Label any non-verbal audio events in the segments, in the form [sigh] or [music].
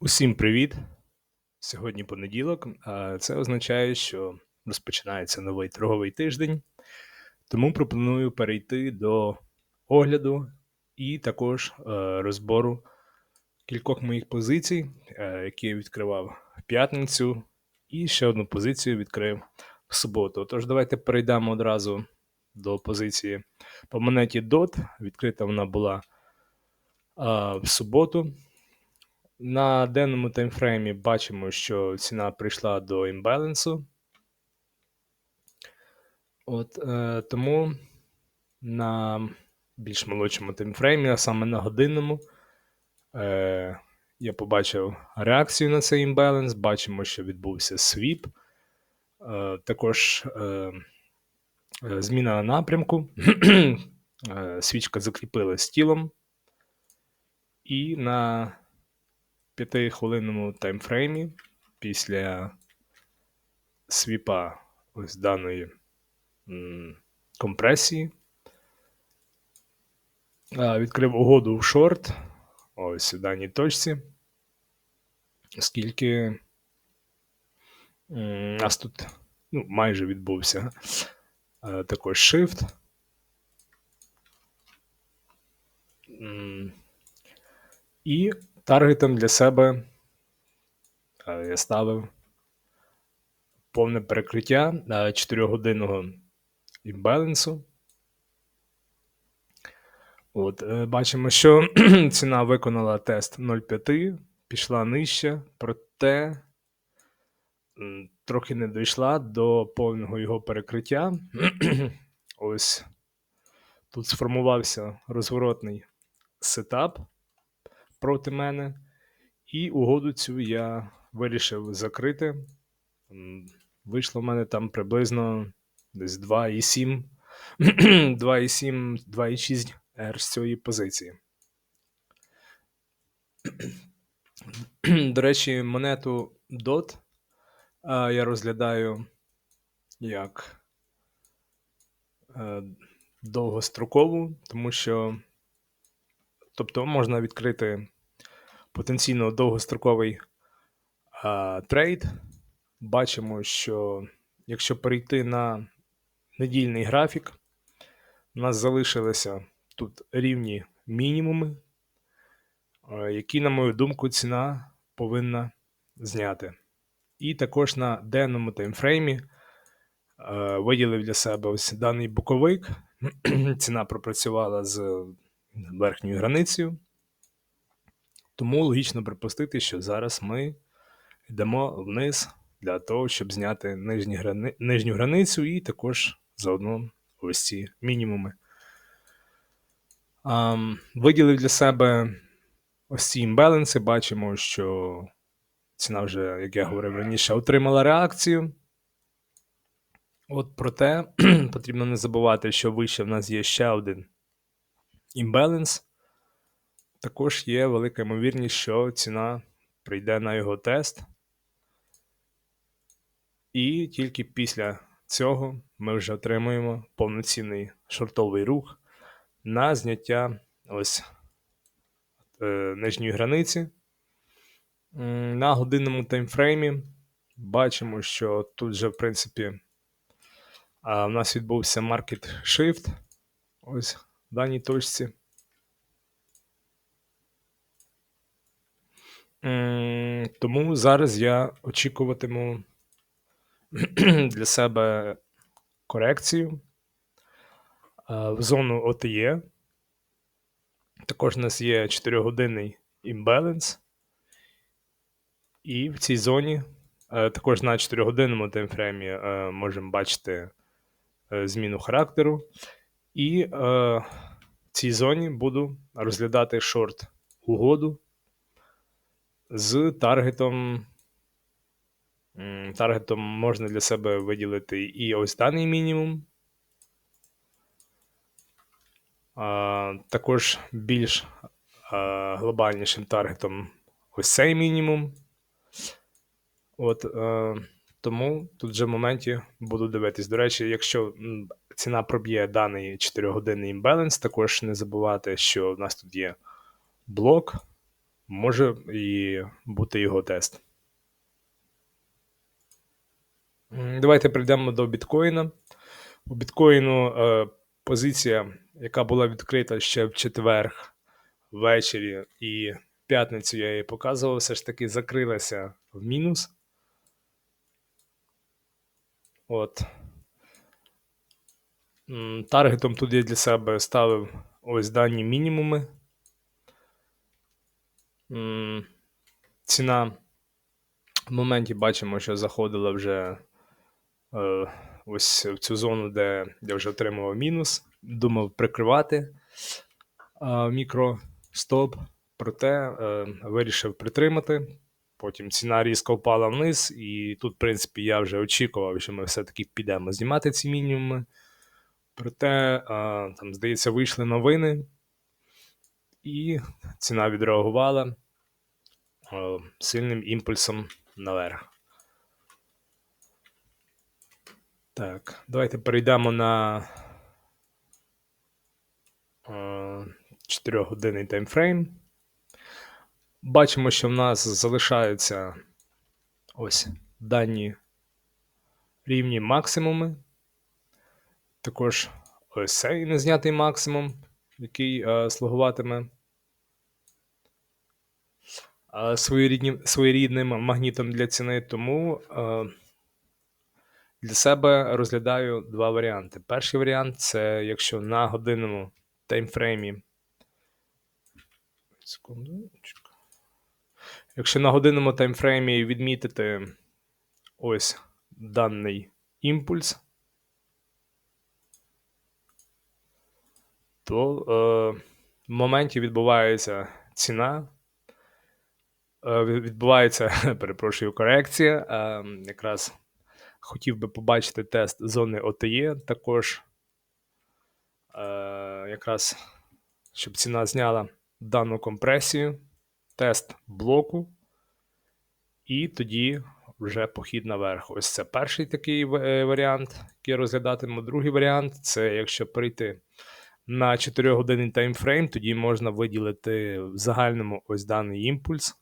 Усім привіт! Сьогодні понеділок, а це означає, що розпочинається новий торговий тиждень, тому пропоную перейти до огляду і також е, розбору кількох моїх позицій, е, які я відкривав в п'ятницю, і ще одну позицію відкрив в суботу. Тож, давайте перейдемо одразу до позиції по монеті DOT. Відкрита вона була е, в суботу. На денному таймфреймі бачимо, що ціна прийшла до імбалансу. От, е, Тому на більш молодшому таймфреймі, а саме на годинному, е, я побачив реакцію на цей імбаланс. Бачимо, що відбувся свіп. Е, Також е, е, зміна напрямку. [clears throat] е, Свічка закріпилась тілом. І на п'ятихвилинному таймфреймі після свіпа ось даної компресії. Відкрив угоду в шорт. Ось у даній точці. Оскільки нас тут ну, майже відбувся а, також shift. І таргетом для себе е, я ставив повне перекриття 4-годинного імбалансу. От, е, Бачимо, що [clears throat] ціна виконала тест 0,5, пішла нижче, проте трохи не дійшла до повного його перекриття. [clears throat] Ось тут сформувався розворотний сетап проти мене, і угоду цю я вирішив закрити. Вийшло в мене там приблизно десь 2,7, 2,7, 2,6 R з цієї позиції. [clears throat] До речі, монету DOT я розглядаю як е, довгострокову, тому що тобто можна відкрити потенційно довгостроковий а, трейд. Бачимо, що якщо перейти на недільний графік, у нас залишилися тут рівні мінімуми, які, на мою думку, ціна повинна зняти. І також на денному таймфреймі виділив для себе ось даний боковик. [clears throat] Ціна пропрацювала з верхньою границею. Тому логічно припустити, що зараз ми йдемо вниз для того, щоб зняти нижні грани... нижню границю і також заодно ось ці мінімуми. Um, виділив для себе ось ці імбаланси. Бачимо, що ціна вже, як я говорив раніше, отримала реакцію. От проте [clears throat] потрібно не забувати, що вище в нас є ще один імбаланс. Також є велика ймовірність, що ціна прийде на його тест. І тільки після цього ми вже отримуємо повноцінний шортовий рух на зняття ось е, нижньої границі. На годинному таймфреймі бачимо, що тут вже, в принципі, в нас відбувся market shift ось в даній точці. Тому зараз я очікуватиму [clears throat] для себе корекцію в зону OTE. Також у нас є 4-годинний імбаланс. І в цій зоні, е, також на 4-годинному таймфреймі е, можемо бачити е, зміну характеру. І в цій зоні буду розглядати шорт угоду з таргетом Таргетом можна для себе виділити і ось даний мінімум. А, Також більш а, глобальнішим таргетом ось цей мінімум. От, а, Тому тут вже в моменті буду дивитись. До речі, якщо ціна проб'є даний 4-годинний імбаланс, також не забувати, що в нас тут є блок може і бути його тест. Давайте прийдемо до біткоїна. У біткоїну е, позиція, яка була відкрита ще в четвер ввечері і п'ятницю я її показував, все ж таки закрилася в мінус. От. Таргетом тут я для себе ставив ось дані мінімуми. Ціна в моменті бачимо, що заходила вже е, ось в цю зону, де я вже отримував мінус. Думав прикривати е, мікростоп, проте е, вирішив притримати. Потім ціна різко впала вниз, і тут, в принципі, я вже очікував, що ми все-таки підемо знімати ці мінімуми. Проте, е, там, здається, вийшли новини, і ціна відреагувала е, сильним імпульсом наверх. Так, давайте перейдемо на 4-годинний таймфрейм. Бачимо, що в нас залишаються ось дані рівні максимуми. Також ось цей незнятий максимум, який е, слугуватиме е, своєріднім, своєрідним магнітом для ціни. Тому е, для себе розглядаю два варіанти. Перший варіант це якщо на годинному таймфреймі. Секундочку. Якщо на годинному таймфреймі відмітити ось даний імпульс, то е, в моменті відбувається ціна, відбувається, [laughs] перепрошую, корекція. Е, якраз хотів би побачити тест зони ОТЄ, також е, якраз щоб ціна зняла дану компресію, тест блоку, і тоді вже похід наверх. Ось це перший такий е, варіант, який я розглядатиму. Другий варіант це якщо прийти на 4 годинний таймфрейм, тоді можна виділити в загальному ось даний імпульс.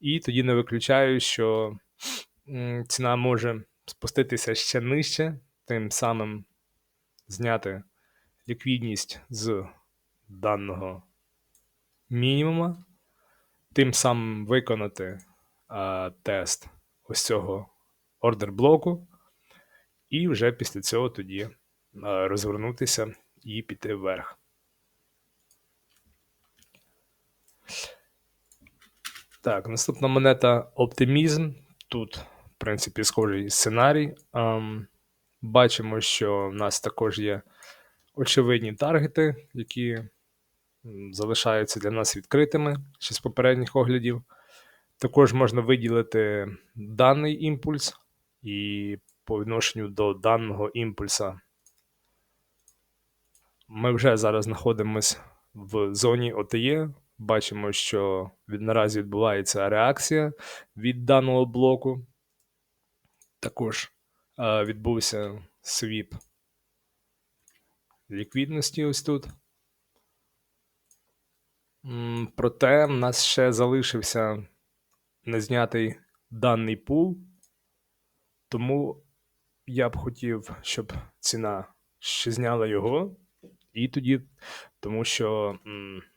І тоді не виключаю, що ціна може спуститися ще нижче, тим самим зняти ліквідність з даного мінімума, тим самим виконати а, тест ось цього ордер блоку, і вже після цього тоді а, розвернутися і піти вверх. Так, наступна монета оптимізм. Тут, в принципі, схожий сценарій. Ем, Бачимо, що в нас також є очевидні таргети, які залишаються для нас відкритими ще з попередніх оглядів. Також можна виділити даний імпульс, і по відношенню до даного імпульса ми вже зараз знаходимося в зоні ОТЄ. Бачимо, що від наразі відбувається реакція від даного блоку. Також е, відбувся свіп ліквідності ось тут. Проте в нас ще залишився незнятий даний пул, тому я б хотів, щоб ціна ще зняла його, і тоді, тому що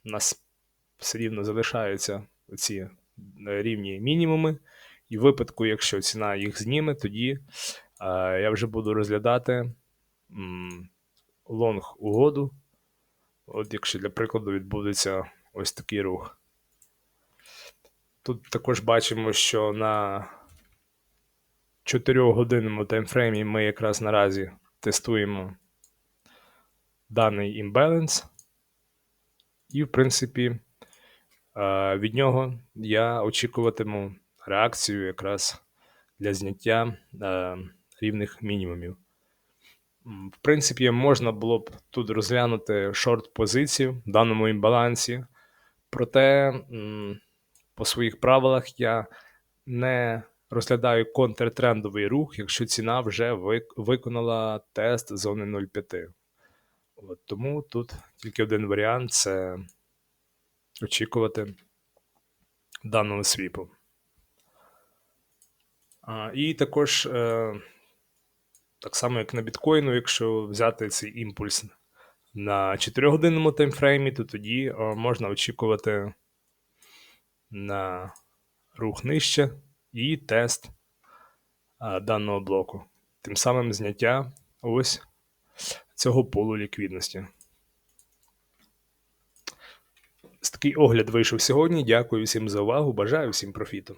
нас все рівно залишаються ці е, рівні мінімуми, і в випадку, якщо ціна їх зніме, тоді е, я вже буду розглядати лонг угоду. От якщо для прикладу відбудеться ось такий рух. Тут також бачимо, що на 4 годинному таймфреймі ми якраз наразі тестуємо даний імбаланс. І, в принципі, від нього я очікуватиму реакцію якраз для зняття рівних мінімумів. В принципі, можна було б тут розглянути шорт-позицію в даному імбалансі, проте по своїх правилах я не розглядаю контртрендовий рух, якщо ціна вже виконала тест зони 0,5. От, Тому тут тільки один варіант це очікувати даного свіпу. І також, е, так само як на біткоїну, якщо взяти цей імпульс на 4-годинному таймфреймі, то тоді можна очікувати на рух нижче і тест даного блоку. Тим самим зняття ось цього полу ліквідності. Ось такий огляд вийшов сьогодні. Дякую всім за увагу. Бажаю всім профіту.